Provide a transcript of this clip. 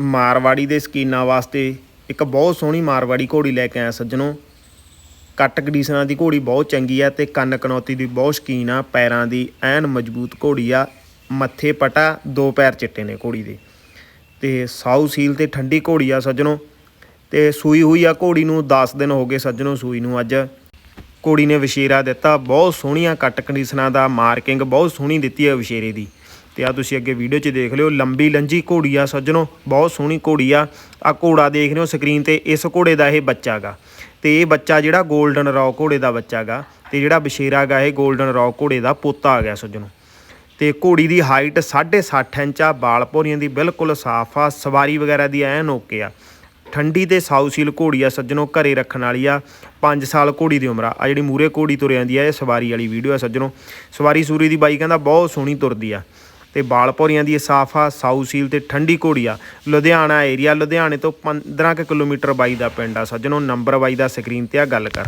ਮਾਰਵਾੜੀ ਦੇ ਸਕੀਨਾਂ ਵਾਸਤੇ ਇੱਕ ਬਹੁਤ ਸੋਹਣੀ ਮਾਰਵਾੜੀ ਘੋੜੀ ਲੈ ਕੇ ਆਇਆ ਸੱਜਣੋ। ਕੱਟ ਕੰਡੀਸ਼ਨਾਂ ਦੀ ਘੋੜੀ ਬਹੁਤ ਚੰਗੀ ਆ ਤੇ ਕੰਨ ਕਨੌਤੀ ਦੀ ਬਹੁਤ ਸ਼ਕੀਨ ਆ, ਪੈਰਾਂ ਦੀ ਐਨ ਮਜ਼ਬੂਤ ਘੋੜੀ ਆ, ਮੱਥੇ ਪਟਾ, ਦੋ ਪੈਰ ਚਿੱਟੇ ਨੇ ਘੋੜੀ ਦੇ। ਤੇ ਸਾਊ ਸੀਲ ਤੇ ਠੰਡੀ ਘੋੜੀ ਆ ਸੱਜਣੋ। ਤੇ ਸੂਈ ਹੋਈ ਆ ਘੋੜੀ ਨੂੰ 10 ਦਿਨ ਹੋ ਗਏ ਸੱਜਣੋ ਸੂਈ ਨੂੰ ਅੱਜ। ਘੋੜੀ ਨੇ ਵਿਸ਼ੇਰਾ ਦਿੱਤਾ, ਬਹੁਤ ਸੋਹਣੀਆਂ ਕੱਟ ਕੰਡੀਸ਼ਨਾਂ ਦਾ ਮਾਰਕਿੰਗ ਬਹੁਤ ਸੋਹਣੀ ਦਿੱਤੀ ਹੈ ਵਿਸ਼ੇਰੇ ਦੀ। ਤੇ ਆ ਤੁਸੀਂ ਅੱਗੇ ਵੀਡੀਓ 'ਚ ਦੇਖ ਲਿਓ। ਲੰਬੀ ਲੰਜੀ ਘੋੜੀ ਆ ਸੱਜਣੋ, ਬਹੁਤ ਸੋਹਣੀ ਘੋੜੀ ਆ। ਆ ਘੋੜਾ ਦੇਖ ਰਹੇ ਹੋ ਸਕਰੀਨ ਤੇ, ਇਸ ਘੋੜੇ ਦਾ ਇਹ ਬੱਚਾ ਗਾ। ਤੇ ਇਹ ਬੱਚਾ ਜਿਹੜਾ 골ਡਨ ਰੌ ਘੋੜੇ ਦਾ ਬੱਚਾ ਗਾ। ਤੇ ਜਿਹੜਾ ਵਿਸ਼ੇਰਾ ਗਾ, ਇਹ 골ਡਨ ਰੌ ਘੋੜੇ ਦਾ ਪੋਤਾ ਆ ਗਿਆ ਸੱਜਣੋ। ਤੇ ਘੋੜੀ ਦੀ ਹਾਈਟ 60.5 ਇੰਚ ਆ ਬਾਲ ਭੋਰੀਆਂ ਦੀ ਬਿਲਕੁਲ ਸਾਫ਼ ਆ, ਸਵਾਰੀ ਵਗੈਰਾ ਦੀ ਐਨ ਓਕੇ ਆ। ਠੰਡੀ ਤੇ ਸਾਊਸੀਲ ਘੋੜੀ ਆ ਸੱਜਣੋ, ਘਰੇ ਰੱਖਣ ਵਾਲੀ ਆ। 5 ਸਾਲ ਘੋੜੀ ਦੀ ਉਮਰ ਆ। ਆ ਜਿਹੜੀ ਮੂਰੇ ਘੋੜੀ ਤੁਰ ਜਾਂਦੀ ਆ, ਇਹ ਸਵਾਰੀ ਵਾਲੀ ਵੀਡੀਓ ਆ ਸੱਜਣੋ। ਸਵਾਰੀ ਸੂਰੀ ਦੀ ਬਾਈ ਕਹਿੰਦਾ ਬਹੁਤ ਸੋਹਣੀ ਤੁਰਦੀ ਆ। ਤੇ ਬਾਲ ਭੋਰੀਆਂ ਦੀ ਇਸਾਫਾ ਸਾਊ ਸੀਲ ਸਾਊਸੀਲ ਤੇ ਠੰਡੀ ਘੋੜੀਆ ਲੁਧਿਆਣਾ ਏਰੀਆ ਲੁਧਿਆਣੇ ਤੋਂ 15 ਕੁ ਕਿਲੋਮੀਟਰ ਬਾਈ ਦਾ ਪਿੰਡ ਆ। ਸੱਜਣੋ ਨੰਬਰ ਬਾਈ ਦਾ ਸਕਰੀਨ ਤੇ ਆ, ਗੱਲ ਕਰ